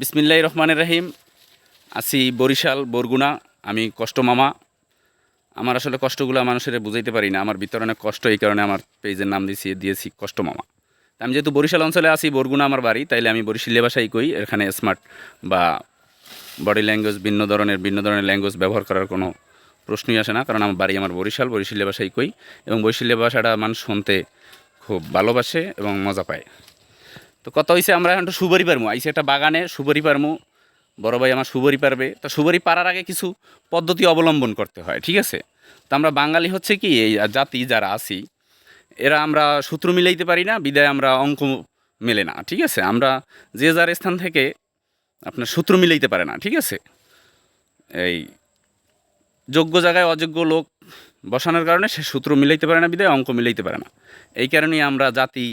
বিসমিল্লাহ রহমানের রাহিম। আছি বরিশাল, বরগুনা। আমি কষ্ট মামা। আমার আসলে কষ্টগুলো মানুষের বুঝাইতে পারি না। আমার ভিতরে অনেক কষ্ট, এই কারণে আমার পেজের নাম দিয়েছি দিয়েছি কষ্ট মামা। আমি যেহেতু বরিশাল অঞ্চলে আছি, বরগুনা আমার বাড়ি, তাইলে আমি বরিশালে ভাষাই কই। এখানে স্মার্ট বা বডি ল্যাঙ্গুয়েজ ভিন্ন ধরনের ভিন্ন ধরনের ল্যাঙ্গুয়েজ ব্যবহার করার কোনো প্রশ্নই আসে না, কারণ আমার বাড়ি আমার বরিশাল বরিশালে ভাষাই কই। এবং বরিশালে ভাষাটা মানুষ শুনতে খুব ভালোবাসে এবং মজা পায়। তো কত হয়েছে আমরা এখন সুবরি পারমু আইসে একটা বাগানে সুবরি পারমু। বড় ভাই আমার সুবরি পারবে। তো সুবরি পারার আগে কিছু পদ্ধতি অবলম্বন করতে হয়, ঠিক আছে? তো আমরা বাঙালি হচ্ছে কি, এই জাতি যারা আছি, এরা আমরা সূত্র মিলাইতে পারি না, বিদায় আমরা অঙ্ক মেলে না, ঠিক আছে? আমরা যে যার স্থান থেকে আপনার সূত্র মিলাইতে পারে না, ঠিক আছে? এই যোগ্য জায়গায় অযোগ্য লোক বসানোর কারণে সে সূত্র মিলাইতে পারে না, বিদায় অঙ্ক মিলাইতে পারে না। এই কারণেই আমরা জাতি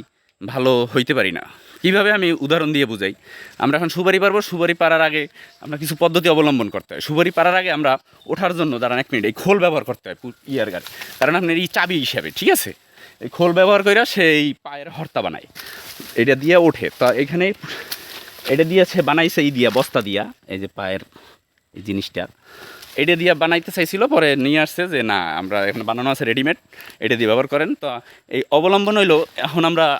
ভালো হইতে পারি না। কীভাবে আমি উদাহরণ দিয়ে বুঝাই? আমরা এখন সুবারি পারব সুবারি পারার আগে আমরা কিছু পদ্ধতি অবলম্বন করতে হয়। সুবারি পারার আগে আমরা ওঠার জন্য, দাঁড়ান এক মিনিট, এই খোল ব্যবহার করতে হয় ইয়ার গাড়ি। কারণ আপনার এই চাবি হিসাবে, ঠিক আছে? এই খোল ব্যবহার করে সেই পায়ের হর্তা বানায়। এটা দিয়ে ওঠে। তা এখানে এটা দিয়ে সে বানাইছে, এই দিয়া, বস্তা দিয়া, এই যে পায়ের এই জিনিসটা। এটা দিয়ে বানাইতে চাইছিল, পরে নিয়ে আসছে যে, না, আমরা এখানে বানানো আছে রেডিমেড এটা দিয়ে ব্যবহার করেন। তো এই অবলম্বন হইল, এখন আমরা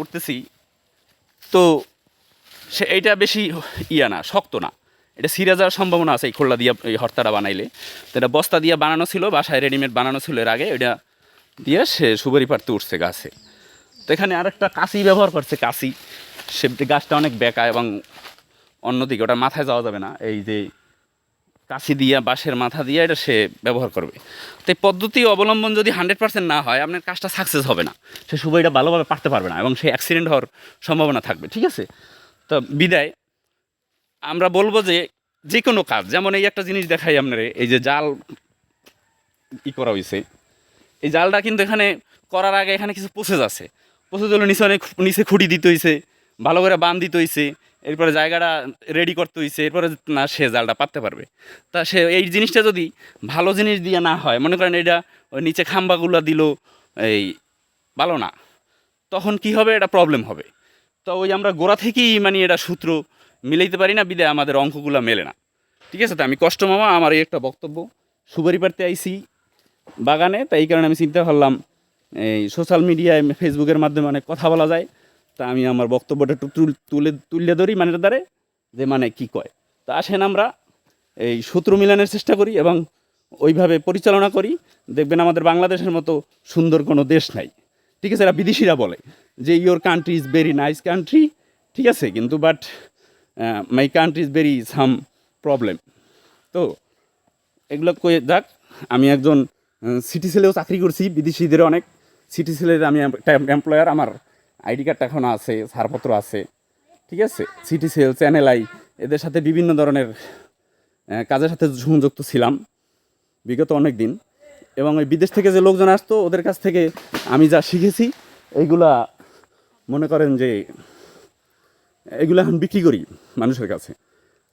উঠতেছি। তো সে এইটা বেশি ইয়া না, শক্ত না। এটা সিরে যাওয়ার সম্ভাবনা আছে এই খোল্লা দিয়ে, এই হর্তাটা বানাইলে। তো এটা বস্তা দিয়ে বানানো ছিল, বাসায় রেডিমেড বানানো ছিল এর আগে। এটা দিয়ে সে সুপারি পাড়তে উঠছে গাছে। তো এখানে আরেকটা কাশি ব্যবহার করছে কাশি। সে গাছটা অনেক বেকা এবং অন্যদিকে ওটা মাথায় যাওয়া যাবে না। এই যে কাশি দিয়া, বাঁশের মাথা দিয়ে এটা সে ব্যবহার করবে। তো পদ্ধতি অবলম্বন যদি হান্ড্রেড পার্সেন্ট না হয়, আপনার কাজটা সাকসেস হবে না। সে শুভ এটা ভালোভাবে পারতে পারবে না এবং সে অ্যাক্সিডেন্ট হওয়ার সম্ভাবনা থাকবে, ঠিক আছে? তো বিদায়, আমরা বলব যে যে কোনো কাজ, যেমন এই একটা জিনিস দেখাই আপনার, এই যে জাল ই করা হয়েছে এই জালটা কিন্তু এখানে করার আগে এখানে কিছু প্রসেস আছে। প্রসেস হলো নিচে অনেক, নিচে খুঁটি দিতে হয়েছে ভালো করে বান দিতে হয়েছে এরপরে জায়গাটা রেডি করতে হয়েছে এরপরে না সে জালটা পাততে পারবে। তা সে এই জিনিসটা যদি ভালো জিনিস দিয়ে না হয়, মনে করেন এটা ওই নিচে খাম্বাগুলো দিল, এই ভালো না, তখন কি হবে? এটা প্রবলেম হবে। তো ওই আমরা গোড়া থেকেই মানে এটা সূত্র মিলাইতে পারি না বিদায় আমাদের অঙ্কগুলো মেলে না। ঠিক আছে তো? আমি কষ্ট মামা, আমার এই একটা বক্তব্য। সুপারি পাড়তে আইসি বাগানে, তাই কারণে আমি চিন্তা করলাম, এই সোশ্যাল মিডিয়ায় ফেসবুকের মাধ্যমে অনেক কথা বলা যায়। তা আমি আমার বক্তব্যটা একটু তুল- তুলে ধরি মানে দ্বারে, যে মানে কি কয়। তা আসেন আমরা এই সূত্র মিলানোর চেষ্টা করি এবং ওইভাবে পরিচালনা করি। দেখবেন আমাদের বাংলাদেশের মতো সুন্দর কোনো দেশ নাই। ঠিক আছে, এরা বিদেশিরা বলে যে your country is very nice country ঠিক আছে, কিন্তু but my country is very some problem তো এগুলো কয়ে যাক, আমি একজন সিটি সেলেও চাকরি করছি, বিদেশিদের অনেক। সিটি সেলের আমি একটা এমপ্লয়ার আমার আইডি কার্ড এখন আছে ছাড়পত্র আছে ঠিক আছে? সিটি সেল চ্যানেল আই এদের সাথে বিভিন্ন ধরনের কাজের সাথে সংযুক্ত ছিলাম বিগত অনেক দিন। এবং ওই বিদেশ থেকে যে লোকজন আসতো ওদের কাছ থেকে আমি যা শিখেছি এইগুলা মনে করেন যে এগুলো এখন বিক্রি করি মানুষের কাছে।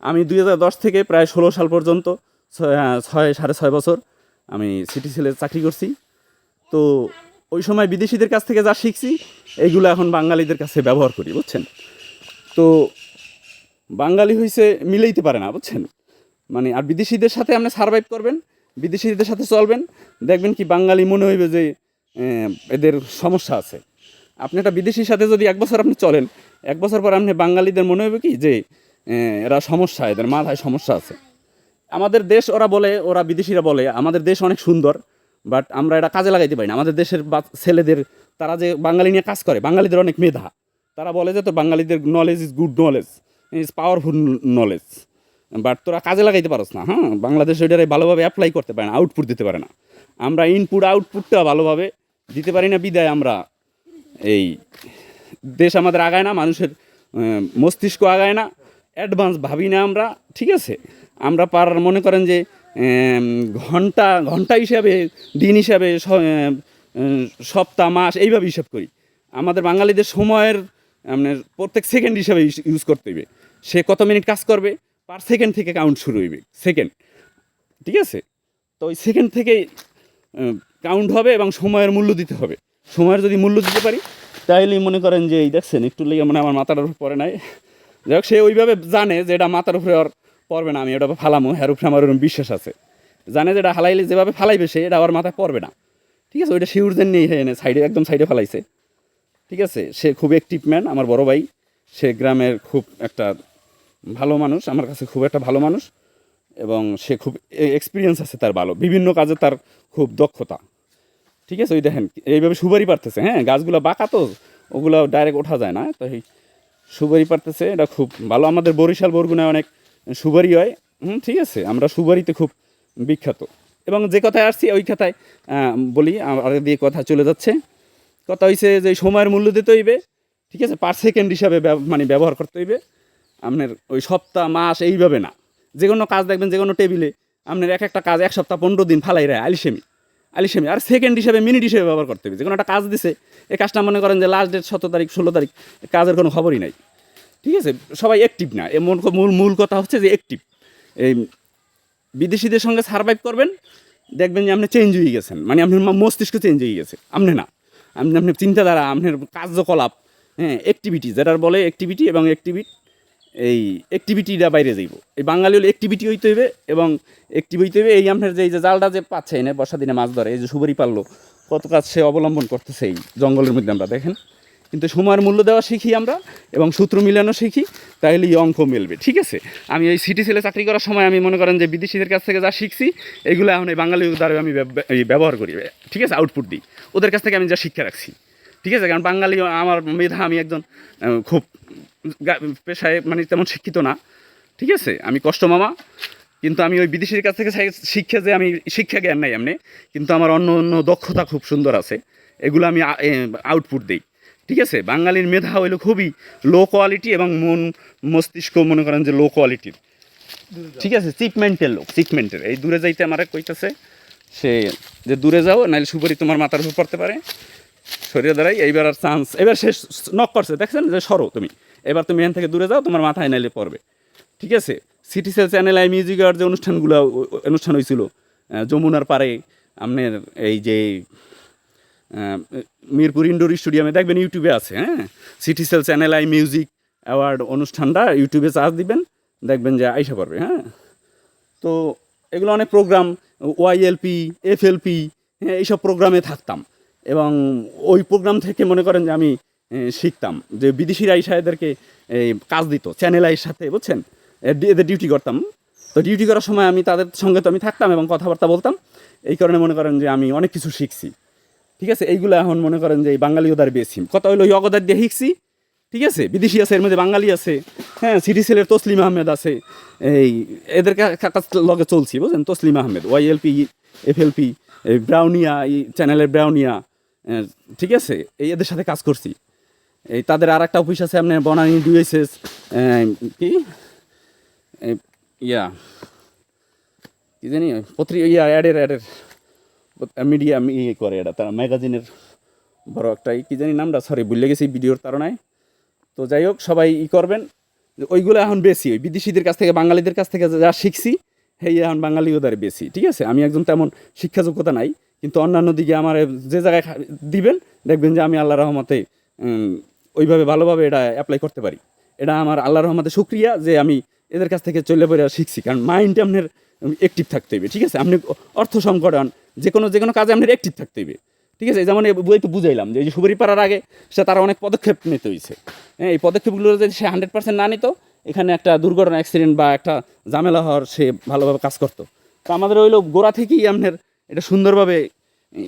আমি দু হাজার দশ থেকে প্রায় ষোলো সাল পর্যন্ত ছয় হ্যাঁ, সাড়ে ছয় বছর আমি সিটি সেলে চাকরি করছি। তো ওই সময় বিদেশিদের কাছ থেকে যা শিখছি এইগুলো এখন বাঙালিদের কাছে ব্যবহার করি, বুঝছেন? তো বাঙালি হইছে মিলেইতে পারে না, বুঝছেন? মানে আর বিদেশিদের সাথে আপনি সার্ভাইভ করবেন, বিদেশিদের সাথে চলবেন, দেখবেন কি বাঙালি মনে হইবে যে এদের সমস্যা আছে। আপনি একটা বিদেশির সাথে যদি এক বছর আপনি চলেন, এক বছর পর আপনি বাঙালিদের মনে হবে কি যে এরা সমস্যা, এদের মাথায় সমস্যা আছে। আমাদের দেশ ওরা বলে, ওরা বিদেশিরা বলে, আমাদের দেশ অনেক সুন্দর বাট আমরা এটা কাজে লাগাইতে পারি না। আমাদের দেশের ছেলেদের, তারা যে বাঙালি নিয়ে কাজ করে, বাঙালিদের অনেক মেধা। তারা বলে যে তো বাঙালিদের knowledge is good knowledge is powerful knowledge but তোরা কাজে লাগাইতে পারস না হ্যাঁ? বাংলাদেশ ওইটারে ভালোভাবে অ্যাপ্লাই করতে পারে না আউটপুট দিতে পারে না। আমরা ইনপুট আউটপুটটা ভালোভাবে দিতে পারি না, বিদায় আমরা এই দেশ আমাদের আগায় না, মানুষের মস্তিষ্ক আগায় না অ্যাডভান্স ভাবি না আমরা, ঠিক আছে? আমরা পার মনে করেন যে ঘণ্টা ঘণ্টা হিসাবে, দিন হিসাবে সপ্তাহ, মাস এইভাবে হিসাব করি। আমাদের বাঙালিদের সময়ের মানে প্রত্যেক সেকেন্ড হিসাবে ইউজ করতে হবে সে কত মিনিট কাজ করবে, পার সেকেন্ড থেকে কাউন্ট শুরু হইবে, সেকেন্ড। ঠিক আছে? তো ওই সেকেন্ড থেকে কাউন্ট হবে এবং সময়ের মূল্য দিতে হবে। সময়ের যদি মূল্য দিতে পারি তাহলেই মনে করেন যে, এই দেখছেন, একটু লেগে মানে আমার মাথাটার উপর পড়ে নাই। যাই হোক, সে ওইভাবে জানে যে এটা মাথার উপরে আর পড়বে না, আমি ওটা ফালামো হ্যার উপরে আমার ওরকম বিশ্বাস আছে। জানে যে এটা হালাইলে যেভাবে ফালাইবে সে, এটা আমার মাথায় পড়বে না। ঠিক আছে, ওইটা শিউরদের নিয়ে এনে সাইডে, একদম সাইডে ফালাইছে। ঠিক আছে, সে খুব অ্যাক্টিভ ম্যান আমার বড় ভাই। সে গ্রামের খুব একটা ভালো মানুষ, আমার কাছে খুব একটা ভালো মানুষ। এবং সে খুব এক্সপিরিয়েন্স আছে তার ভালো, বিভিন্ন কাজে তার খুব দক্ষতা। ঠিক আছে, ওই দেখেন, এইভাবে সুপারি পারতেছে হ্যাঁ গাছগুলো বাঁকা তো ওগুলো ডাইরেক্ট ওঠা যায় না। তো এই সুপারি পারতেছে, এটা খুব ভালো। আমাদের বরিশাল, বরগুনায় অনেক সুপারি হয়। হুম, ঠিক আছে, আমরা সুপারিতে খুব বিখ্যাত। এবং যে কথায় আসছি, ওই কথায় বলি আর দিয়ে কথা চলে যাচ্ছে। কথা হয়েছে যে, সময়ের মূল্য দিতে হইবে, ঠিক আছে পার সেকেন্ড হিসাবে মানে ব্যবহার করতে হইবে। আপনার ওই সপ্তাহ, মাস, এইভাবে না। যে কোনো কাজ দেখবেন, যে কোনো টেবিলে আপনার এক একটা কাজ এক সপ্তাহ পনেরো দিন ফালাই রায়, আলিসেমি। আলিসেমি, আর সেকেন্ড হিসাবে মিনিট হিসেবে ব্যবহার করতে হবে যে কোনো একটা কাজ দিছে, এই কাজটা মনে করেন যে লাস্ট ডেট সতেরো তারিখ, ষোলো তারিখ, কাজের কোনো খবরই নাই। ঠিক আছে? সবাই অ্যাক্টিভ না। এ মূল মূল কথা হচ্ছে যে অ্যাক্টিভ এই বিদেশিদের সঙ্গে সার্ভাইভ করবেন, দেখবেন যে আপনি চেঞ্জ হয়ে গেছেন। মানে আপনার মস্তিষ্ক চেঞ্জ হয়ে গেছে। আপনি না। আপনি আপনার চিন্তাধারা, আপনার কার্যকলাপ হ্যাঁ অ্যাক্টিভিটি যেটার বলে অ্যাক্টিভিটি এবং অ্যাক্টিভিটি এই অ্যাক্টিভিটিটা বাইরে যাইব। এই বাঙালি হলে অ্যাক্টিভিটি হইতে হইবে এবং অ্যাক্টিভ হইতে হইবে। এই আপনার যে, এই যে জালটা যে পাচ্ছে এনে বর্ষা দিনে মাছ ধরে, এই যে সুবারি পারল কত কাজ সে অবলম্বন করতেছে এই জঙ্গলের মধ্যে আমরা, দেখেন। কিন্তু সময়ের মূল্য দেওয়া শিখি আমরা এবং সূত্র মিলানো শিখি তাহলে এই অঙ্ক মিলবে, ঠিক আছে? আমি এই সিটি সেলে চাকরি করার সময় আমি মনে করেন যে বিদেশিদের কাছ থেকে যা শিখছি, এগুলো এখন এই বাঙালি দ্বারা আমি ব্যবহার করি, ঠিক আছে? আউটপুট দিই। ওদের কাছ থেকে আমি যা শিক্ষা রাখছি, ঠিক আছে? কারণ বাঙালি, আমার মেধা, আমি একজন খুব পেশায় মানে তেমন শিক্ষিত না, ঠিক আছে? আমি কষ্ট মামা, কিন্তু আমি ওই বিদেশির কাছ থেকে শিক্ষা যে আমি শিক্ষা জ্ঞান নাই এমনি, কিন্তু আমার অন্য অন্য দক্ষতা খুব সুন্দর আছে, এগুলো আমি আউটপুট দিই। ঠিক আছে? বাঙালির মেধা হইল খুবই লো কোয়ালিটি এবং মন মস্তিষ্ক মনে করেন যে লো কোয়ালিটির ঠিক আছে? চিপমেন্টের লোক চিপমেন্টের এই দূরে যাইতে আমার এক কইতাছে, সে যে দূরে যাও নাহলে সুপারি তোমার মাথার উপর পড়তে পারে। সরিয়ে দাঁড়াই, এইবার আর চান্স এবার সে নক করছে, দেখছেন? যে সরো তুমি। এবার তুমি এখান থেকে দূরে যাও, তোমার মাথায় নাইলে পড়বে। ঠিক আছে? সিটি সেল চ্যানেল আই মিউজিকের যে অনুষ্ঠানগুলো, অনুষ্ঠান হয়েছিল যমুনার পারে আপনার এই যে মিরপুর ইন্ডোর স্টুডিয়ামে দেখবেন ইউটিউবে আছে হ্যাঁ? City cell channel, I music award অনুষ্ঠানটা ইউটিউবে চার্জ দিবেন, দেখবেন যে আইসা পারবে হ্যাঁ? তো এগুলো অনেক প্রোগ্রাম ওয়াইএলপি এফএলপি হ্যাঁ এইসব প্রোগ্রামে থাকতাম। এবং ওই প্রোগ্রাম থেকে মনে করেন যে আমি শিখতাম যে বিদেশিরা এদেরকে এই কাজ দিত, চ্যানেল আইর সাথে, বুঝছেন? এদের ডিউটি করতাম। তো ডিউটি করার সময় আমি তাদের সঙ্গে তো আমি থাকতাম এবং কথাবার্তা বলতাম। এই কারণে মনে করেন যে আমি অনেক কিছু শিখছি। ঠিক আছে? এইগুলো এখন মনে করেন যে এই বাঙালি ওদার বেশি। কত হইল অগদার দিয়ে শিখছি। ঠিক আছে? বিদেশি আছে, এর মধ্যে বাঙালি আছে। হ্যাঁ সিটি সেলের তসলিম আহমেদ আছে। এই, এদের লগে চলছি, বুঝলেন? তসলিম আহমেদ ওয়াইএলপি এফএলপি এই ব্রাউনিয়া, এই চ্যানেলের ব্রাউনিয়া ঠিক আছে? এই এদের সাথে কাজ করছি। এই তাদের আর একটা অফিস আছে, আপনার বনানী ডিউএসএস কি? ইয়া, কি জানি পত্রিকা ইয়া, অ্যাডের অ্যাডের। মিডিয়া ইয়ে করে এটা, তারা ম্যাগাজিনের বড় একটা কি জানি নামটা সরি ভুলে গেছি ভিডিওর তারনায়। তো যাই হোক, সবাই ই করবেন। ওইগুলো এখন বেশি, ওই বিদেশিদের কাছ থেকে, বাঙালিদের কাছ থেকে যা শিখছি সেই এখন বাঙালি ওদের বেশি, ঠিক আছে? আমি একজন তেমন শিক্ষা যোগ্যতা নাই, কিন্তু অন্যান্য দিকে আমার যে জায়গায় দিবেন, দেখবেন যে আমি আল্লাহ রহমতে ওইভাবে ভালোভাবে এটা অ্যাপ্লাই করতে পারি। এটা আমার আল্লাহ রহমতে শুক্রিয়া যে আমি এদের কাছ থেকে চলে পড়ে শিখছি, কারণ মাইন্ডটা আপনার অ্যাক্টিভ থাকতে হবে ঠিক আছে? আপনি অর্থ সংকট হন যে কোনো যে কোনো কাজে আপনার অ্যাক্টিভ থাকতে হবে ঠিক আছে? যেমন এই বই তো বুঝাইলাম যে সুপারি পাড়ার আগে সে তারা অনেক পদক্ষেপ নিতে হয়েছে হ্যাঁ এই পদক্ষেপগুলো যদি সে হান্ড্রেড পার্সেন্ট না নিত, এখানে একটা দুর্ঘটনা অ্যাক্সিডেন্ট বা একটা ঝামেলা হওয়ার সে ভালোভাবে কাজ করতো। তো আমাদের হইল গোড়া থেকেই আপনার এটা সুন্দরভাবে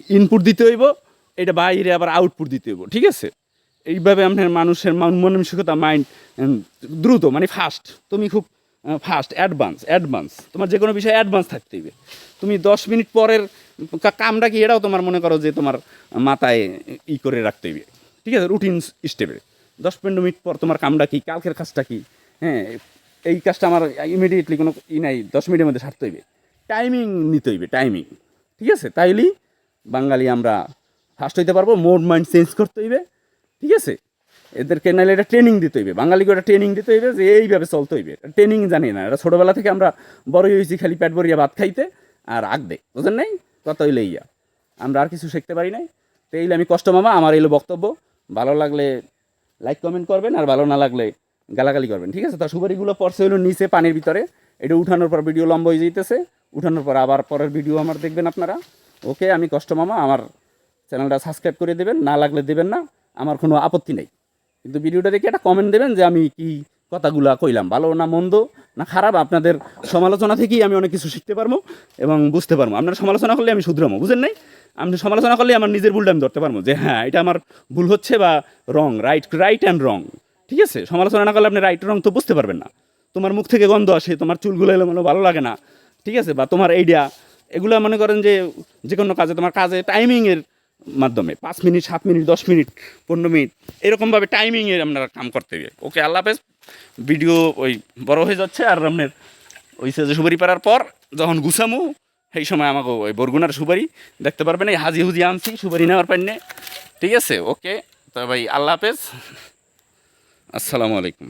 ইনপুট দিতে হইব, এটা বাইরে আবার আউটপুট দিতে হইব। ঠিক আছে? এইভাবে আপনার মানুষের মান- মানসিকতা মাইন্ড দ্রুত মানে ফাস্ট তুমি খুব ফাস্ট অ্যাডভান্স অ্যাডভান্স তোমার যে কোনো বিষয়ে অ্যাডভান্স থাকতে হবে তুমি দশ মিনিট পরের কামটা কি এটাও তোমার মনে করো যে তোমার মাথায় ই করে রাখতে হবে ঠিক আছে? রুটিন স্টেপে দশ পনেরো মিনিট পর তোমার কামটা কি? কালকের কাজটা কি? হ্যাঁ এই কাজটা আমার ইমিডিয়েটলি কোনো ই নাই। দশ মিনিটের মধ্যে সারতে হইবে। টাইমিং নিতে হইবে টাইমিং ঠিক আছে? তাইলেই বাঙালি আমরা ফার্স্ট হইতে পারব। মোড মাইন্ড চেঞ্জ করতে হইবে। ঠিক আছে? এদেরকে নাহলে এটা ট্রেনিং দিতে হইবে। বাঙালিকে একটা ট্রেনিং দিতে হইবে যে এইভাবে চলতে হইবে। ট্রেনিং জানি না। এটা ছোটোবেলা থেকে আমরা বড়ই হয়েছি খালি প্যাট ভরিয়া ভাত খাইতে আর আগ দে। বুঝেন নাই? কত হইলে ইয়া। আমরা আর কিছু শিখতে পারি নাই। তো এইলে আমি কষ্ট মামা, আমার এইলো বক্তব্য। ভালো লাগলে লাইক কমেন্ট করবেন আর ভালো না লাগলে গালাগালি করবেন। ঠিক আছে? তো সুপারিগুলো পড়ছে হলো নিচে পানির ভিতরে। এটা উঠানোর পর ভিডিও লম্বা হয়ে যেতেছে উঠানোর পর আবার পরের ভিডিও আমার দেখবেন আপনারা। ওকে আমি কষ্ট মামা, আমার চ্যানেলটা সাবস্ক্রাইব করে দেবেন। না লাগলে দেবেন না। আমার কোনো আপত্তি নেই। কিন্তু ভিডিওটা দেখে একটা কমেন্ট দেবেন যে আমি কি কথাগুলা কইলাম, ভালো না মন্দ না খারাপ? আপনাদের সমালোচনা থেকেই আমি অনেক কিছু শিখতে পারব এবং বুঝতে পারব। আপনারা সমালোচনা করলে আমি শুধরামো, বুঝেন নাই? আপনি সমালোচনা করলে আমার নিজের ভুলটা আমি ধরতে পারব যে হ্যাঁ এটা আমার ভুল হচ্ছে বা wrong right right and wrong ঠিক আছে? সমালোচনা না করলে আপনি রাইট রং তো বুঝতে পারবেন না। তোমার মুখ থেকে গন্ধ আসে, তোমার চুলগুলো এলো মনে ভালো লাগে না। ঠিক আছে? বা তোমার এইডিয়া এগুলো মনে করেন যে যে কোনো কাজে, তোমার কাজে টাইমিংয়ের মাধ্যমে, পাঁচ মিনিট, সাত মিনিট, দশ মিনিট, পনেরো মিনিট, এরকমভাবে টাইমিংয়ে আপনারা কাম করতে হবে। ওকে, আল্লাহ হাফেজ। ভিডিও ওই বড় হয়ে যাচ্ছে আর আপনার ওই সেজে সুপারি পাড়ার পর যখন গুছামু, সেই সময় আমাকে ওই বরগুনার সুপারি দেখতে পারবেন, এই হাজি হুজি আনছি, সুপারি নেওয়ার পান্নে। ঠিক আছে, ওকে, তো ভাই, আল্লাহ হাফেজ। আসসালামু আলাইকুম।